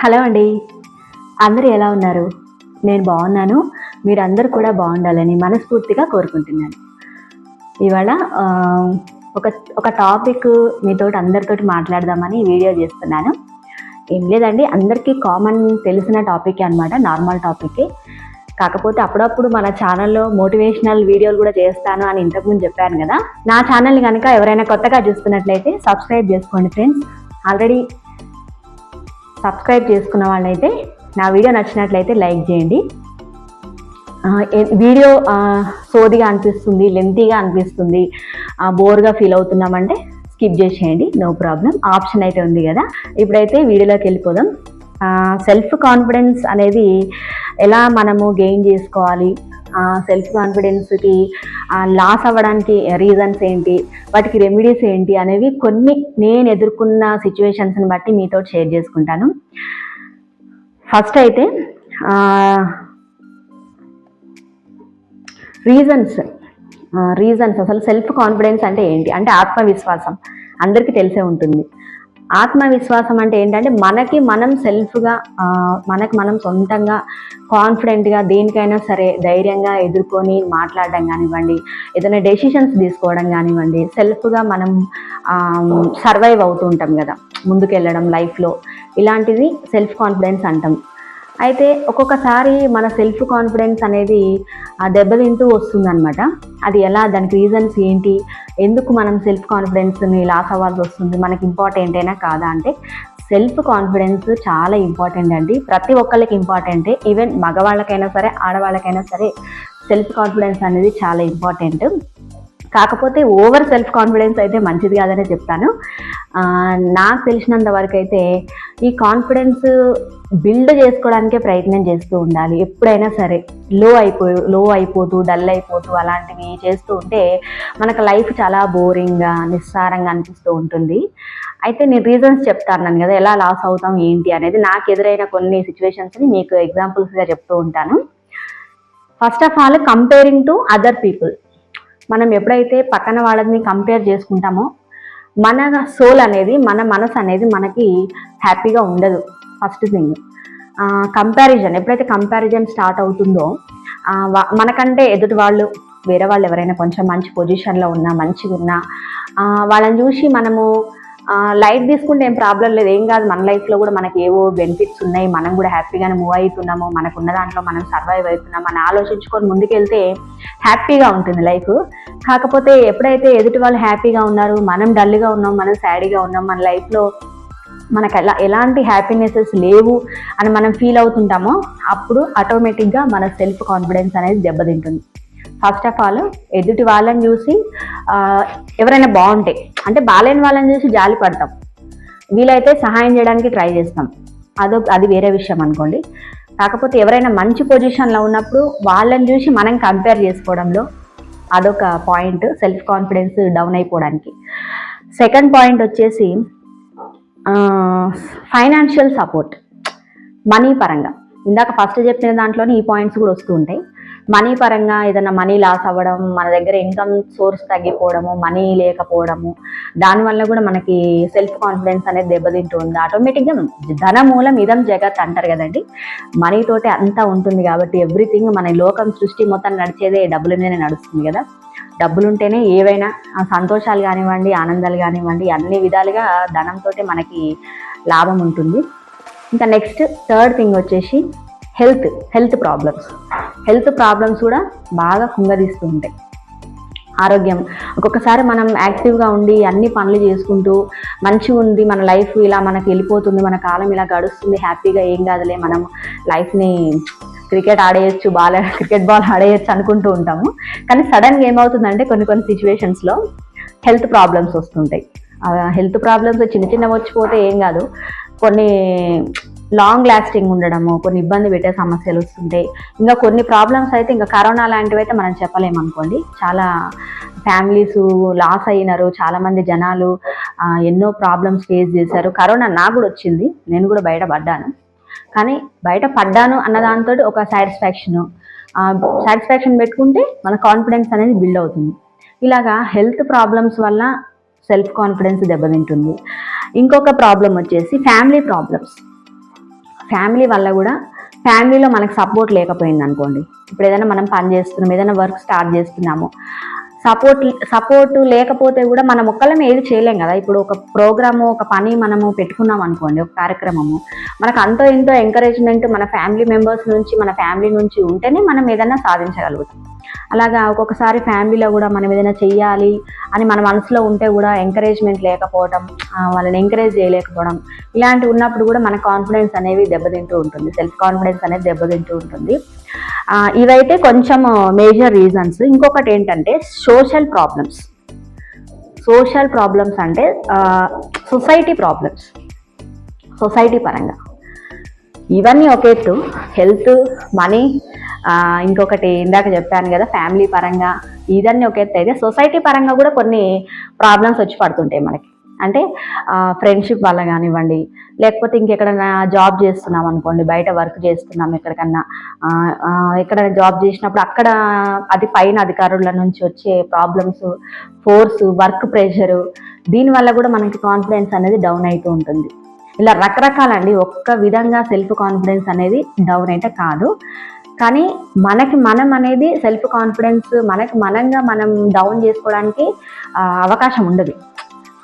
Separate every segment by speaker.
Speaker 1: Hello అండి. అందరూ ఎలా ఉన్నారు? నేను బాగున్నాను. మీరందరూ కూడా బాగుండాలని మనస్ఫూర్తిగా కోరుకుంటున్నాను. ఇవాళ ఒక ఒక టాపిక్ మీతోటి అందరితోటి మాట్లాడదామని వీడియో చేస్తున్నాను. ఏం లేదండి అందరికీ కామన్ తెలిసిన టాపిక్ అనమాట నార్మల్ టాపిక్. కాకపోతే అప్పుడప్పుడు మన ఛానల్లో మోటివేషనల్ వీడియోలు కూడా చేస్తాను అని ఇంతకుముందు చెప్పాను కదా. నా ఛానల్ని కనుక ఎవరైనా కొత్తగా చూస్తున్నట్లయితే సబ్స్క్రైబ్ చేసుకోండి ఫ్రెండ్స్. ఆల్రెడీ సబ్స్క్రైబ్ చేసుకున్న వాళ్ళైతే నా వీడియో నచ్చినట్లయితే లైక్ చేయండి. వీడియో సోదిగా అనిపిస్తుంది లెంతీగా అనిపిస్తుంది బోర్గా ఫీల్ అవుతున్నామంటే స్కిప్ చేసేయండి నో ప్రాబ్లం. ఆప్షన్ అయితే ఉంది కదా. ఇప్పుడైతే వీడియోలోకి వెళ్ళిపోదాం. సెల్ఫ్ కాన్ఫిడెన్స్ అనేది ఎలా మనము గెయిన్ చేసుకోవాలి? సెల్ఫ్ కాన్ఫిడెన్స్కి లాస్ అవ్వడానికి రీజన్స్ ఏంటి వాటికి రెమెడీస్ ఏంటి అనేవి కొన్ని నేను ఎదుర్కొన్న సిచ్యువేషన్స్ని బట్టి మీతో షేర్ చేసుకుంటాను. ఫస్ట్ అయితే రీజన్స్ రీజన్స్ అసలు సెల్ఫ్ కాన్ఫిడెన్స్ అంటే ఏంటి? అంటే ఆత్మవిశ్వాసం. అందరికీ తెలిసే ఉంటుంది. ఆత్మవిశ్వాసం అంటే ఏంటంటే మనకి మనం సెల్ఫ్గా మనకి మనం సొంతంగా కాన్ఫిడెంట్గా దేనికైనా సరే ధైర్యంగా ఎదుర్కొని మాట్లాడడం కానివ్వండి ఏదైనా డెసిషన్స్ తీసుకోవడం కానివ్వండి సెల్ఫ్గా మనం సర్వైవ్ అవుతూ ఉంటాం కదా ముందుకెళ్ళడం లైఫ్లో. ఇలాంటిది సెల్ఫ్ కాన్ఫిడెన్స్ అంటాం. అయితే ఒక్కొక్కసారి మన సెల్ఫ్ కాన్ఫిడెన్స్ అనేది ఆ దెబ్బతింటూ వస్తుందన్నమాట. అది ఎలా దానికి రీజన్స్ ఏంటి ఎందుకు మనం సెల్ఫ్ కాన్ఫిడెన్స్ని లాస్ అవ్వాల్సి వస్తుంది మనకి ఇంపార్టెంట్ అయినా కాదా అంటే సెల్ఫ్ కాన్ఫిడెన్స్ చాలా ఇంపార్టెంట్ అండి. ప్రతి ఒక్కరికి ఇంపార్టెంటే ఈవెన్ మగవాళ్ళకైనా సరే ఆడవాళ్ళకైనా సరే సెల్ఫ్ కాన్ఫిడెన్స్ అనేది చాలా ఇంపార్టెంట్ కాకపోతే ఓవర్ సెల్ఫ్ కాన్ఫిడెన్స్ అయితే మంచిది కాదనే చెప్తాను. నాకు తెలిసినంత వరకు అయితే ఈ కాన్ఫిడెన్స్ బిల్డ్ చేసుకోవడానికే ప్రయత్నం చేస్తూ ఉండాలి. ఎప్పుడైనా సరే లో అయిపో లో అయిపోతూ డల్ అయిపోతూ అలాంటివి చేస్తూ ఉంటే మనకు లైఫ్ చాలా బోరింగ్గా నిస్సారంగా అనిపిస్తూ ఉంటుంది. అయితే నేను రీజన్స్ చెప్తాను కదా ఎలా లాస్ అవుతాం ఏంటి అనేది. నాకు ఎదురైన కొన్ని సిచ్యువేషన్స్ని మీకు ఎగ్జాంపుల్స్గా చెప్తూ ఉంటాను. First of all comparing to other people మనం ఎప్పుడైతే పక్కన వాళ్ళని కంపేర్ చేసుకుంటామో మన సోల్ అనేది మన మనసు అనేది మనకి హ్యాపీగా ఉండదు. ఫస్ట్ థింగ్ కంపారిజన్ ఎప్పుడైతే కంపారిజన్ స్టార్ట్ అవుతుందో మనకంటే ఎదుటి వాళ్ళు వేరే వాళ్ళు ఎవరైనా కొంచెం మంచి పొజిషన్లో ఉన్నా మంచిగా ఉన్నా వాళ్ళని చూసి మనము లైట్ తీసుకుంటే ఏం ప్రాబ్లం లేదు. ఏం కాదు మన లైఫ్లో కూడా మనకి ఏవో బెనిఫిట్స్ ఉన్నాయి. మనం కూడా హ్యాపీగానే మూవ్ అవుతున్నాము. మనకున్న దాంట్లో మనం సర్వైవ్ అవుతున్నాం అని ఆలోచించుకొని ముందుకెళ్తే హ్యాపీగా ఉంటుంది లైఫ్ కాకపోతే ఎప్పుడైతే ఎదుటి వాళ్ళు హ్యాపీగా ఉన్నారు మనం డల్గా ఉన్నాం మనం సాడీగా ఉన్నాం మన లైఫ్లో మనకు ఎలా ఎలాంటి హ్యాపీనెసెస్ లేవు అని మనం ఫీల్ అవుతుంటామో అప్పుడు ఆటోమేటిక్గా మన సెల్ఫ్ కాన్ఫిడెన్స్ అనేది దెబ్బతింటుంది. ఫస్ట్ ఆఫ్ ఆల్ ఎదుటి వాళ్ళని చూసి ఎవరైనా బాగుంటే అంటే బాగాలేని వాళ్ళని చూసి జాలి పడతాం. వీలైతే సహాయం చేయడానికి ట్రై చేస్తాం. అదొక అది వేరే విషయం అనుకోండి. కాకపోతే ఎవరైనా మంచి పొజిషన్లో ఉన్నప్పుడు వాళ్ళని చూసి మనం కంపేర్ చేసుకోవడంలో అదొక పాయింట్ సెల్ఫ్ కాన్ఫిడెన్స్ డౌన్ అయిపోవడానికి. సెకండ్ పాయింట్ వచ్చేసి ఫైనాన్షియల్ సపోర్ట్ మనీ పరంగా. ఇందాక ఫస్ట్ చెప్పిన దాంట్లోనే ఈ పాయింట్స్ కూడా వస్తూ ఉంటాయి. మనీ పరంగా ఏదైనా మనీ లాస్ అవ్వడం మన దగ్గర ఇన్కమ్ సోర్స్ తగ్గిపోవడము మనీ లేకపోవడము దానివల్ల కూడా మనకి సెల్ఫ్ కాన్ఫిడెన్స్ అనేది దెబ్బతింటుంది. ఆటోమేటిక్గా ధన మూలం ఇదం జగత్ అంటారు కదండి. మనీ తోటే అంతా ఉంటుంది కాబట్టి ఎవ్రీథింగ్ మన లోకం సృష్టి మొత్తం నడిచేదే డబ్బుల మీదనే నడుస్తుంది కదా. డబ్బులు ఉంటేనే ఏవైనా సంతోషాలు కానివ్వండి ఆనందాలు కానివ్వండి అన్ని విధాలుగా ధనంతో మనకి లాభం ఉంటుంది. ఇంకా నెక్స్ట్ థర్డ్ థింగ్ వచ్చేసి health health problems. Health problems కూడా బాగా కుంగదీస్తూ ఉంటాయి. ఆరోగ్యం. ఒక్కొక్కసారి మనం యాక్టివ్గా ఉండి అన్ని పనులు చేసుకుంటూ మంచిగా ఉంది మన లైఫ్ ఇలా మనకి వెళ్ళిపోతుంది మన కాలం ఇలా గడుస్తుంది హ్యాపీగా ఏం కాదులే మనం లైఫ్ని క్రికెట్ ఆడేయచ్చు బాల్ క్రికెట్ బాల్ ఆడేయచ్చు అనుకుంటూ ఉంటాము. కానీ సడన్గా ఏమవుతుందంటే కొన్ని కొన్ని సిచ్యువేషన్స్లో హెల్త్ ప్రాబ్లమ్స్ వస్తుంటాయి. హెల్త్ ప్రాబ్లమ్స్ చిన్న చిన్న వచ్చిపోతే ఏం కాదు. కొన్ని లాంగ్ లాస్టింగ్ ఉండడము కొన్ని ఇబ్బంది పెట్టే సమస్యలు వస్తుంటాయి ఇంకా కొన్ని ప్రాబ్లమ్స్ అయితే ఇంకా కరోనా లాంటివి అయితే మనం చెప్పలేము అనుకోండి. చాలా ఫ్యామిలీస్ లాస్ అయినారు చాలామంది జనాలు ఎన్నో ప్రాబ్లమ్స్ ఫేస్ చేశారు. కరోనా నాకు కూడా వచ్చింది నేను కూడా బయట పడ్డాను. కానీ బయట పడ్డాను అన్న దాంతో ఒక సాటిస్ఫాక్షన్ సాటిస్ఫాక్షన్ పెట్టుకుంటే మన కాన్ఫిడెన్స్ అనేది బిల్డ్ అవుతుంది. ఇలాగా హెల్త్ ప్రాబ్లమ్స్ వల్ల సెల్ఫ్ కాన్ఫిడెన్స్ దెబ్బతింటుంది. ఇంకొక ప్రాబ్లం వచ్చేసి ఫ్యామిలీ ప్రాబ్లమ్స్ ఫ్యామిలీ వల్ల కూడా ఫ్యామిలీలో మనకు సపోర్ట్ లేకపోయింది అనుకోండి ఇప్పుడు ఏదైనా మనం పని చేస్తున్నాం ఏదైనా వర్క్ స్టార్ట్ చేస్తున్నాము సపోర్ట్ సపోర్ట్ లేకపోతే కూడా మనం ఒక్కళ్ళమే ఏది చేయలేం కదా. ఇప్పుడు ఒక ప్రోగ్రాము ఒక పని మనము పెట్టుకున్నాం అనుకోండి ఒక కార్యక్రమము. మనకు అంతో ఎంతో ఎంకరేజ్మెంట్ మన ఫ్యామిలీ మెంబర్స్ నుంచి మన ఫ్యామిలీ నుంచి ఉంటేనే మనం ఏదైనా సాధించగలుగుతాం. అలాగా ఒక్కొక్కసారి ఫ్యామిలీలో కూడా మనం ఏదైనా చెయ్యాలి అని మన మనసులో ఉంటే కూడా ఎంకరేజ్మెంట్ లేకపోవడం వాళ్ళని ఎంకరేజ్ చేయలేకపోవడం ఇలాంటివి ఉన్నప్పుడు కూడా మన కాన్ఫిడెన్స్ అనేవి దెబ్బతింటూ ఉంటుంది. సెల్ఫ్ కాన్ఫిడెన్స్ అనేది దెబ్బతింటూ ఉంటుంది. ఇవైతే కొంచెం మేజర్ రీజన్స్ ఇంకొకటి ఏంటంటే సోషల్ ప్రాబ్లమ్స్ సోషల్ ప్రాబ్లమ్స్ అంటే సొసైటీ ప్రాబ్లమ్స్ సొసైటీ పరంగా. ఇవన్నీ ఒక ఎత్తు హెల్త్ మనీ ఇంకొకటి ఇందాక చెప్పాను కదా ఫ్యామిలీ పరంగా. ఇదన్నీ ఒక ఎత్తు అయితే సొసైటీ పరంగా కూడా కొన్ని ప్రాబ్లమ్స్ వచ్చి పడుతుంటాయి మనకి. అంటే ఫ్రెండ్షిప్ వల్ల కానివ్వండి లేకపోతే ఇంకెక్కడైనా జాబ్ చేస్తున్నాం అనుకోండి బయట వర్క్ చేస్తున్నాం ఎక్కడికన్నా ఎక్కడైనా జాబ్ చేసినప్పుడు అక్కడ అది పైన అధికారుల నుంచి వచ్చే ప్రాబ్లమ్స్ ఫోర్స్ వర్క్ ప్రెషరు దీనివల్ల కూడా మనకి కాన్ఫిడెన్స్ అనేది డౌన్ అవుతూ ఉంటుంది. ఇలా రకరకాలండి ఒక్క విధంగా సెల్ఫ్ కాన్ఫిడెన్స్ అనేది డౌన్ అయితే కాదు. కానీ మనకి మనం అనేది సెల్ఫ్ కాన్ఫిడెన్స్ మనకి మనంగా మనం డౌన్ చేసుకోవడానికి అవకాశం ఉండదు.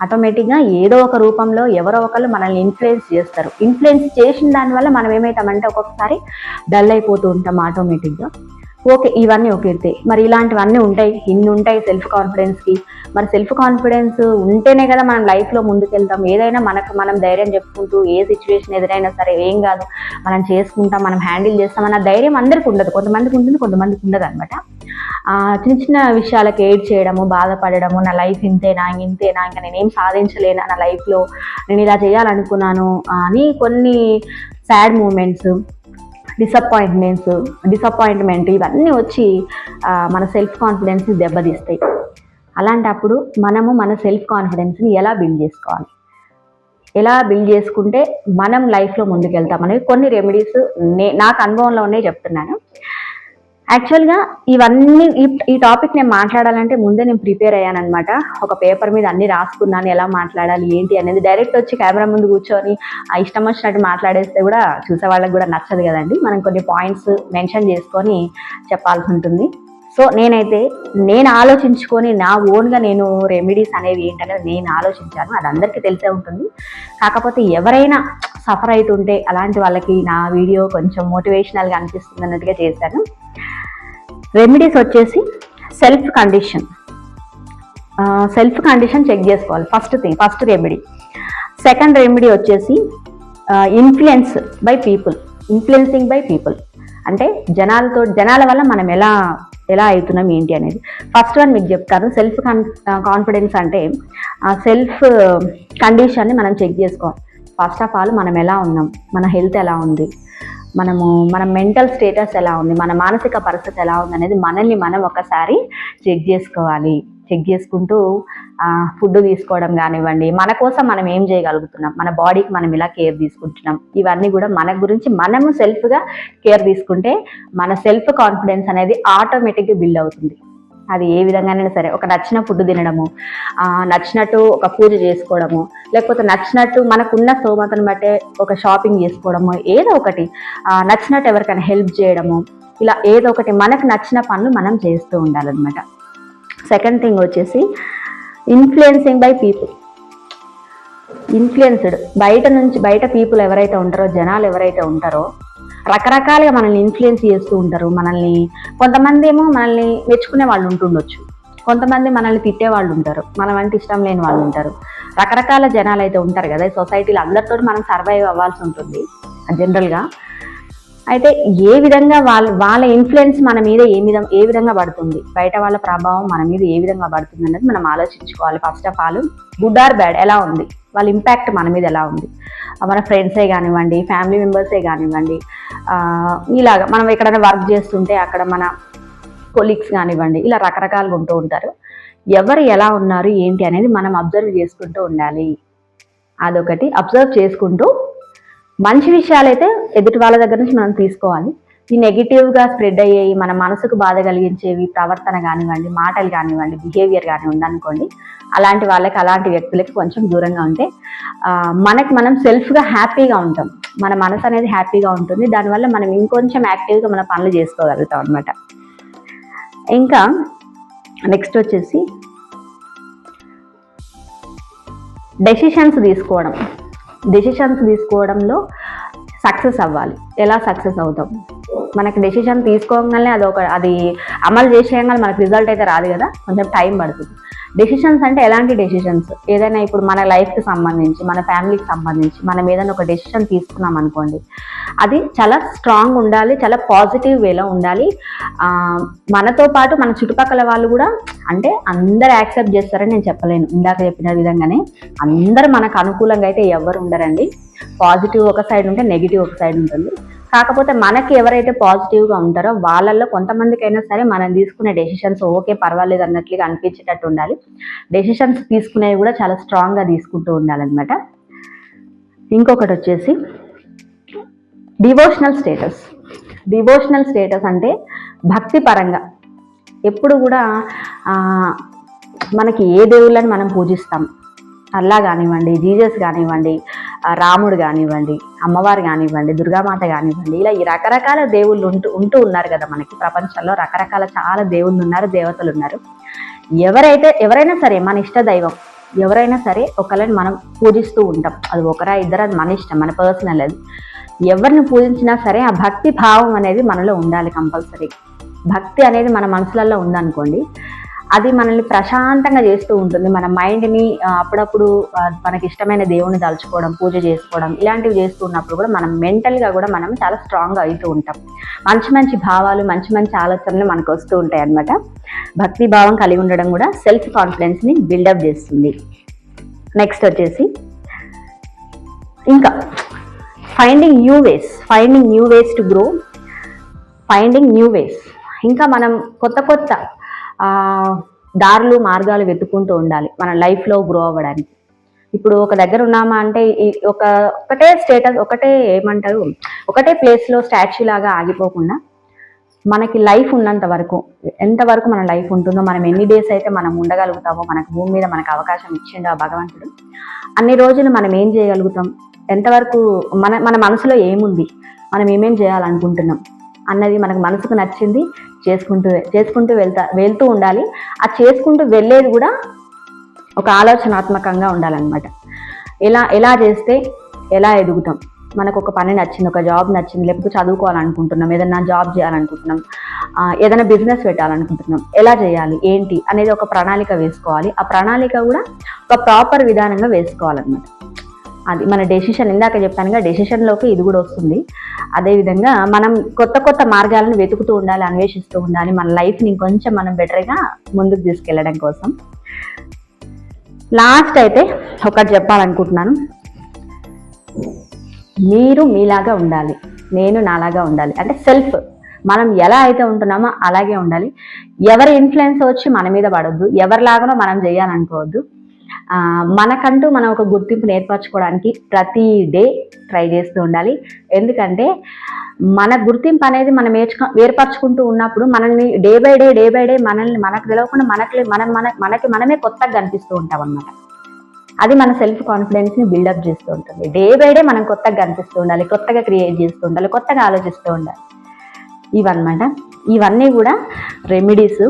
Speaker 1: ఆటోమేటిక్గా ఏదో ఒక రూపంలో ఎవరో ఒకరు మనల్ని ఇన్ఫ్లుయెన్స్ చేస్తారు. ఇన్ఫ్లుయెన్స్ చేసిన దానివల్ల మనం ఏమవుతామంటే ఒక్కొక్కసారి డల్ అయిపోతూ ఉంటాం ఆటోమేటిక్గా. ఓకే ఇవన్నీ ఒక ఎత్తే మరి ఇలాంటివన్నీ ఉంటాయి. ఇన్ని ఉంటాయి సెల్ఫ్ కాన్ఫిడెన్స్కి. మరి సెల్ఫ్ కాన్ఫిడెన్స్ ఉంటేనే కదా మనం లైఫ్లో ముందుకెళ్తాం. ఏదైనా మనకు మనం ధైర్యం చెప్పుకుంటూ ఏ సిచ్యువేషన్ ఎదురైనా సరే ఏం కాదు. మనం చేసుకుంటాం మనం హ్యాండిల్ చేస్తాం అన్న ధైర్యం అందరికీ ఉండదు. కొంతమందికి ఉంటుంది కొంతమందికి ఉండదు అనమాట చిన్న చిన్న విషయాలకు ఎయిడ్ చేయడము బాధపడడము నా లైఫ్ ఇంతేనా ఇంతేనా ఇంకా నేనేం సాధించలేనా నా లైఫ్లో నేను ఇలా చేయాలనుకున్నాను అని కొన్ని సాడ్ మూమెంట్స్ డిసప్పాయింట్మెంట్స్ డిసప్పాయింట్మెంట్ ఇవన్నీ వచ్చి మన సెల్ఫ్ కాన్ఫిడెన్స్ దెబ్బతీస్తాయి. అలాంటప్పుడు మనము మన సెల్ఫ్ కాన్ఫిడెన్స్ని ఎలా బిల్డ్ చేసుకోవాలి? ఎలా బిల్డ్ చేసుకుంటే మనం లైఫ్లో ముందుకెళ్తాం? అనేవి కొన్ని రెమెడీస్ నే నాకు అనుభవంలో ఉన్నాయి చెప్తున్నాను. యాక్చువల్గా ఇవన్నీ ఈ టాపిక్ నేను మాట్లాడాలంటే ముందే నేను ప్రిపేర్ అయ్యాను అనమాట ఒక పేపర్ మీద అన్ని రాసుకున్నాను ఎలా మాట్లాడాలి ఏంటి అనేది. డైరెక్ట్ వచ్చి కెమెరా ముందు కూర్చొని ఆ ఇష్టం వచ్చినట్టు మాట్లాడేస్తే కూడా చూసే వాళ్ళకి కూడా నచ్చదు కదండి. మనం కొన్ని పాయింట్స్ మెన్షన్ చేసుకొని చెప్పాల్సి ఉంటుంది. సో నేనైతే నేను ఆలోచించుకొని నా ఓన్గా నేను రెమెడీస్ అనేవి ఏంటనేది నేను ఆలోచించాను. అది అందరికీ తెలిసే ఉంటుంది. కాకపోతే ఎవరైనా సఫర్ అవుతుంటే అలాంటి వాళ్ళకి నా వీడియో కొంచెం మోటివేషనల్గా అనిపిస్తుంది అన్నట్టుగా చేశాను. రెమెడీస్ వచ్చేసి self condition. Self condition check చేసుకోవాలి. First thing first remedy. Second remedy వచ్చేసి influence by people. Influencing by people. అంటే జనాలతో జనాల వల్ల మనం ఎలా ఎలా అవుతున్నాం ఏంటి అనేది. ఫస్ట్ వన్ మీకు చెప్తాను. సెల్ఫ్ కాన్ఫిడెన్స్ అంటే సెల్ఫ్ కండిషన్ని మనం చెక్ చేసుకోవాలి. ఫస్ట్ ఆఫ్ ఆల్ మనం ఎలా ఉన్నాం? మన హెల్త్ ఎలా ఉంది? మనము మన మెంటల్ స్టేటస్ ఎలా ఉంది మన మానసిక పరిస్థితి ఎలా ఉంది అనేది మనల్ని మనం ఒకసారి చెక్ చేసుకోవాలి. చెక్ చేసుకుంటూ ఫుడ్ తీసుకోవడం కానివ్వండి మన కోసం మనం ఏం చేయగలుగుతున్నాం మన బాడీకి మనం ఇలా కేర్ తీసుకుంటున్నాం ఇవన్నీ కూడా మన గురించి మనము సెల్ఫ్గా కేర్ తీసుకుంటే మన సెల్ఫ్ కాన్ఫిడెన్స్ అనేది ఆటోమేటిక్గా బిల్డ్ అవుతుంది. అది ఏ విధంగానైనా సరే ఒక నచ్చిన ఫుడ్ తినడము నచ్చినట్టు ఒక పూజ చేసుకోవడము లేకపోతే నచ్చినట్టు మనకున్న స్తోమతను బట్టే ఒక షాపింగ్ చేసుకోవడము ఏదో ఒకటి నచ్చినట్టు ఎవరికైనా హెల్ప్ చేయడము ఇలా ఏదో ఒకటి మనకు నచ్చిన పనులు మనం చేస్తూ ఉండాలన్నమాట. సెకండ్ థింగ్ వచ్చేసి ఇన్ఫ్లుయెన్సింగ్ బై పీపుల్. ఇన్ఫ్లుయెన్స్డ్ బయట నుంచి బయట పీపుల్ ఎవరైతే ఉంటారో జనాలు ఎవరైతే ఉంటారో రకరకాలుగా మనల్ని ఇన్ఫ్లుయెన్స్ చేస్తూ ఉంటారు. మనల్ని కొంతమంది ఏమో మనల్ని మెచ్చుకునే వాళ్ళు ఉంటుండొచ్చు. కొంతమంది మనల్ని తిట్టే వాళ్ళు ఉంటారు. మనం అంటే ఇష్టం లేని వాళ్ళు ఉంటారు. రకరకాల జనాలు అయితే ఉంటారు కదా. ఈ సొసైటీలో అందరితో మనం సర్వైవ్ అవ్వాల్సి ఉంటుంది. జనరల్గా అయితే ఏ విధంగా వాళ్ళ వాళ్ళ ఇన్ఫ్లుయెన్స్ మన మీద ఏ విధంగా ఏ విధంగా పడుతుంది? బయట వాళ్ళ ప్రభావం మన మీద ఏ విధంగా పడుతుంది అనేది మనం ఆలోచించుకోవాలి. First of all good or bad ఎలా ఉంది? వాళ్ళ ఇంపాక్ట్ మన మీద ఎలా ఉంది? మన ఫ్రెండ్సే కానివ్వండి ఫ్యామిలీ మెంబర్సే కానివ్వండి ఇలాగ మనం ఎక్కడైనా వర్క్ చేస్తుంటే అక్కడ మన కొలీగ్స్ కానివ్వండి ఇలా రకరకాలుగా ఉంటూ ఉంటారు. ఎవరు ఎలా ఉన్నారు ఏంటి అనేది మనం అబ్జర్వ్ చేసుకుంటూ ఉండాలి. అదొకటి. అబ్జర్వ్ చేసుకుంటూ మంచి విషయాలైతే ఎదుటి వాళ్ళ దగ్గర నుంచి మనం తీసుకోవాలి. ఈ నెగిటివ్గా స్ప్రెడ్ అయ్యేవి మన మనసుకు బాధ కలిగించేవి ప్రవర్తన కానివ్వండి మాటలు కానివ్వండి బిహేవియర్ కానీ ఉందనుకోండి అలాంటి వాళ్ళకి అలాంటి వ్యక్తులకి కొంచెం దూరంగా ఉంటే మనకి మనం సెల్ఫ్గా హ్యాపీగా ఉంటాం. మన మనసు అనేది హ్యాపీగా ఉంటుంది. దానివల్ల మనం ఇంకొంచెం యాక్టివ్గా మన పనులు చేసుకోగలుగుతాం అనమాట ఇంకా నెక్స్ట్ వచ్చేసి డెసిషన్స్ తీసుకోవడం. డెసిషన్స్ తీసుకోవడంలో సక్సెస్ అవ్వాలి. ఎలా సక్సెస్ అవుతాం? మనకి డెసిషన్ తీసుకోగానే అది ఒక అది అమలు చేసేయగానే మనకు రిజల్ట్ అయితే రాదు కదా. కొంచెం టైం పడుతుంది. డెసిషన్స్ అంటే ఎలాంటి డెసిషన్స్ ఏదైనా ఇప్పుడు మన లైఫ్కి సంబంధించి మన ఫ్యామిలీకి సంబంధించి మనం ఏదైనా ఒక డెసిషన్ తీసుకున్నాం అనుకోండి అది చాలా స్ట్రాంగ్ ఉండాలి చాలా పాజిటివ్ వేలో ఉండాలి. మనతో పాటు మన చుట్టుపక్కల వాళ్ళు కూడా అంటే అందరు యాక్సెప్ట్ చేస్తారని నేను చెప్పలేను. ఇందాక చెప్పిన విధంగానే అందరు మనకు అనుకూలంగా అయితే ఎవరు ఉండరండి. పాజిటివ్ ఒక సైడ్ ఉంటే నెగిటివ్ ఒక సైడ్ ఉంటుంది. కాకపోతే మనకి ఎవరైతే పాజిటివ్గా ఉంటారో వాళ్ళల్లో కొంతమందికైనా సరే మనం తీసుకునే డెసిషన్స్ ఓకే పర్వాలేదు అన్నట్లుగా అనిపించేటట్టు ఉండాలి. డెసిషన్స్ తీసుకునేవి కూడా చాలా స్ట్రాంగ్గా తీసుకుంటూ ఉండాలన్నమాట. ఇంకొకటి వచ్చేసి డివోషనల్ స్టేటస్ డివోషనల్ స్టేటస్ అంటే భక్తి పరంగా ఎప్పుడు కూడా మనకి ఏ దేవుళ్ళని మనం పూజిస్తాం? అల్లా కానివ్వండి జీజస్ కానివ్వండి రాముడు కానివ్వండి అమ్మవారు కానివ్వండి దుర్గామాత కానివ్వండి ఇలా ఈ రకరకాల దేవుళ్ళు ఉంటూ ఉంటూ ఉన్నారు కదా మనకి ప్రపంచంలో. రకరకాల చాలా దేవుళ్ళు ఉన్నారు దేవతలు ఉన్నారు. ఎవరైతే ఎవరైనా సరే మన ఇష్ట దైవం ఎవరైనా సరే ఒకళ్ళని మనం పూజిస్తూ ఉంటాం. అది ఒకరా ఇద్దరు అది మన ఇష్టం మన పర్సనల్ అది. ఎవరిని పూజించినా సరే ఆ భక్తి భావం అనేది మనలో ఉండాలి కంపల్సరీ. భక్తి అనేది మన మనసులలో ఉందనుకోండి అది మనల్ని ప్రశాంతంగా చేస్తూ ఉంటుంది. మన మైండ్ని అప్పుడప్పుడు మనకి ఇష్టమైన దేవుని తలుచుకోవడం పూజ చేసుకోవడం ఇలాంటివి చేస్తూ ఉన్నప్పుడు కూడా మనం మెంటల్గా కూడా మనం చాలా స్ట్రాంగ్గా అవుతూ ఉంటాం. మంచి మంచి భావాలు మంచి మంచి ఆలోచనలు మనకు వస్తూ ఉంటాయి అన్నమాట భక్తి భావం కలిగి ఉండడం కూడా సెల్ఫ్ కాన్ఫిడెన్స్ని బిల్డప్ చేస్తుంది. నెక్స్ట్ వచ్చేసి ఇంకా finding new ways finding new ways to grow finding new ways ఇంకా మనం కొత్త కొత్త దారులు మార్గాలు వెతుక్కుంటూ ఉండాలి మన లైఫ్లో గ్రో అవ్వడానికి. ఇప్పుడు ఒక దగ్గర ఉన్నామా అంటే ఒక ఒకటే స్టేటస్ ఒకటే ఏమంటారు ఒకటే ప్లేస్లో స్టాచ్యూ లాగా ఆగిపోకుండా మనకి లైఫ్ ఉన్నంత వరకు ఎంతవరకు మన లైఫ్ ఉంటుందో మనం ఎన్ని డేస్ అయితే మనం ఉండగలుగుతామో మనకు భూమి మీద మనకు అవకాశం ఇచ్చిండు ఆ భగవంతుడు అన్ని రోజులు మనం ఏం చేయగలుగుతాం? ఎంతవరకు మన మన మనసులో ఏముంది? మనం ఏమేం చేయాలనుకుంటున్నాం? అన్నది మనకు మనసుకు నచ్చింది చేసుకుంటూ చేసుకుంటూ వెళ్తా వెళ్తూ ఉండాలి. ఆ చేసుకుంటూ వెళ్ళేది కూడా ఒక ఆలోచనాత్మకంగా ఉండాలన్నమాట. ఎలా ఎలా చేస్తే ఎలా ఎదుగుతాం? మనకు ఒక పని నచ్చింది ఒక జాబ్ నచ్చింది లేకపోతే చదువుకోవాలనుకుంటున్నాం ఏదైనా జాబ్ చేయాలనుకుంటున్నాం ఏదైనా బిజినెస్ పెట్టాలనుకుంటున్నాం ఎలా చేయాలి ఏంటి అనేది ఒక ప్రణాళిక వేసుకోవాలి. ఆ ప్రణాళిక కూడా ఒక ప్రాపర్ విధానంగా వేసుకోవాలన్నమాట. అది మన డెసిషన్ ఇందాక చెప్పానుగా డెసిషన్లోకి ఇది కూడా వస్తుంది. అదేవిధంగా మనం కొత్త కొత్త మార్గాలను వెతుకుతూ ఉండాలి అన్వేషిస్తూ ఉండాలి మన లైఫ్ని ఇంకొంచెం మనం బెటర్గా ముందుకు తీసుకెళ్ళడం కోసం. లాస్ట్ అయితే ఒకటి చెప్పాలనుకుంటున్నాను. మీరు మీలాగా ఉండాలి నేను నాలాగా ఉండాలి. అంటే సెల్ఫ్ మనం ఎలా అయితే ఉంటున్నామో అలాగే ఉండాలి. ఎవరి ఇన్ఫ్లుయెన్స్ వచ్చి మన మీద పడొద్దు ఎవరిలాగానో మనం చేయాలనుకోవద్దు. మనకంటూ మనం ఒక గుర్తింపు ఏర్పరచుకోవడానికి ప్రతి డే ట్రై చేస్తూ ఉండాలి. ఎందుకంటే మన గుర్తింపు అనేది మనం ఏర్చుకో ఏర్పరచుకుంటూ ఉన్నప్పుడు మనల్ని day by day day by day మనల్ని మనకు తెలవకుండా మనకి మనం మన మనకి మనమే కొత్తగా కనిపిస్తూ ఉంటాం అన్నమాట. అది మన సెల్ఫ్ కాన్ఫిడెన్స్ని బిల్డప్ చేస్తూ ఉంటుంది. డే బై డే మనం కొత్తగా కనిపిస్తూ ఉండాలి కొత్తగా క్రియేట్ చేస్తూ ఉండాలి కొత్తగా ఆలోచిస్తూ ఉండాలి. ఇవన్నమాట. ఇవన్నీ కూడా రెమెడీస్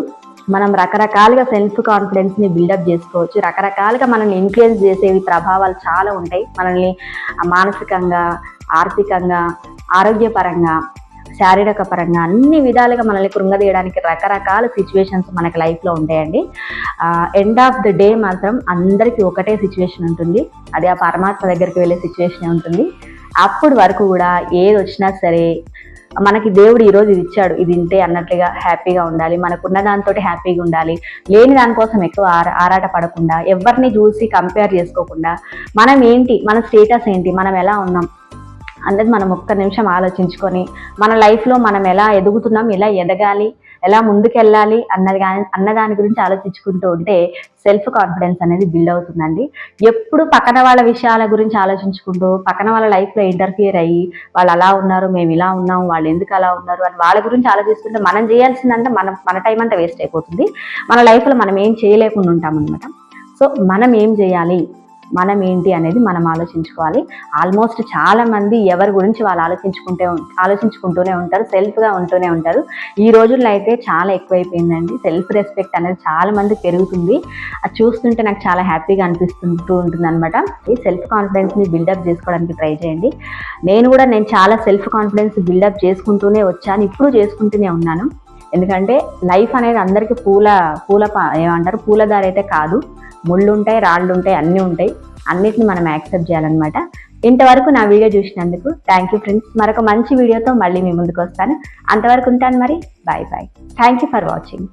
Speaker 1: మనం రకరకాలుగా సెల్ఫ్ కాన్ఫిడెన్స్ని బిల్డప్ చేసుకోవచ్చు. రకరకాలుగా మనల్ని ఇన్ఫ్లుయెన్స్ చేసేవి ప్రభావాలు చాలా ఉంటాయి. మనల్ని మానసికంగా ఆర్థికంగా ఆరోగ్యపరంగా శారీరక పరంగా అన్ని విధాలుగా మనల్ని కృంగదీయడానికి రకరకాల సిచ్యువేషన్స్ మనకి లైఫ్లో ఉంటాయండి. ఎండ్ ఆఫ్ ద డే మాత్రం అందరికీ ఒకటే సిచ్యువేషన్ ఉంటుంది. అది ఆ పరమాత్మ దగ్గరికి వెళ్ళే సిచ్యువేషన్ ఉంటుంది. అప్పుడు వరకు కూడా ఏది వచ్చినా సరే మనకి దేవుడు ఈరోజు ఇది ఇచ్చాడు ఇది ఇంటే అన్నట్లుగా హ్యాపీగా ఉండాలి. మనకున్న దాంతో హ్యాపీగా ఉండాలి. లేని దానికోసం ఎక్కువ ఆరా ఆరాట పడకుండా ఎవరిని చూసి కంపేర్ చేసుకోకుండా మనం ఏంటి? మన స్టేటస్ ఏంటి? మనం ఎలా ఉన్నాం? అన్నది మనం ఒక్క నిమిషం ఆలోచించుకొని మన లైఫ్లో మనం ఎలా ఎదుగుతున్నాం? ఎలా ఎదగాలి? ఎలా ముందుకెళ్ళాలి అన్నది కానీ అన్నదాని గురించి ఆలోచించుకుంటూ ఉంటే సెల్ఫ్ కాన్ఫిడెన్స్ అనేది బిల్డ్ అవుతుందండి. ఎప్పుడు పక్కన వాళ్ళ విషయాల గురించి ఆలోచించుకుంటూ పక్కన వాళ్ళ లైఫ్లో ఇంటర్ఫియర్ అయ్యి వాళ్ళు అలా ఉన్నారు మేము ఇలా ఉన్నాం వాళ్ళు ఎందుకు అలా ఉన్నారు అని వాళ్ళ గురించి ఆలోచిస్తుంటే మనం చేయాల్సిందంటే మన మన టైం అంతా వేస్ట్ అయిపోతుంది. మన లైఫ్లో మనం ఏం చేయలేకుండా ఉంటామన్నమాట. సో మనం ఏం చేయాలి? మనం ఏంటి అనేది మనం ఆలోచించుకోవాలి. ఆల్మోస్ట్ చాలా మంది ఎవరి గురించి వాళ్ళు ఆలోచించుకుంటే ఆలోచించుకుంటూనే ఉంటారు సెల్ఫ్గా ఉంటూనే ఉంటారు. ఈ రోజుల్లో అయితే చాలా ఎక్కువైపోయిందండి. సెల్ఫ్ రెస్పెక్ట్ అనేది చాలా మంది పెరుగుతుంది. అది చూస్తుంటే నాకు చాలా హ్యాపీగా అనిపిస్తుంటూ ఉంటుంది అనమాట ఈ సెల్ఫ్ కాన్ఫిడెన్స్ని బిల్డప్ చేసుకోవడానికి ట్రై చేయండి. నేను కూడా నేను చాలా సెల్ఫ్ కాన్ఫిడెన్స్ బిల్డప్ చేసుకుంటూనే వచ్చాను. ఇప్పుడు చేసుకుంటూనే ఉన్నాను. ఎందుకంటే లైఫ్ అనేది అందరికీ పూల పూల ఏమంటారు? పూలదారి అయితే కాదు. ముళ్ళు ఉంటాయి రాళ్ళు ఉంటాయి అన్నీ ఉంటాయి అన్నిటిని మనం యాక్సెప్ట్ చేయాలన్నమాట. ఇంతవరకు నా వీడియో చూసినందుకు థ్యాంక్ యూ ఫ్రెండ్స్ మరొక మంచి వీడియోతో మళ్ళీ మీ ముందుకు వస్తాను. అంతవరకు ఉంటాను మరి. Bye bye thank you for watching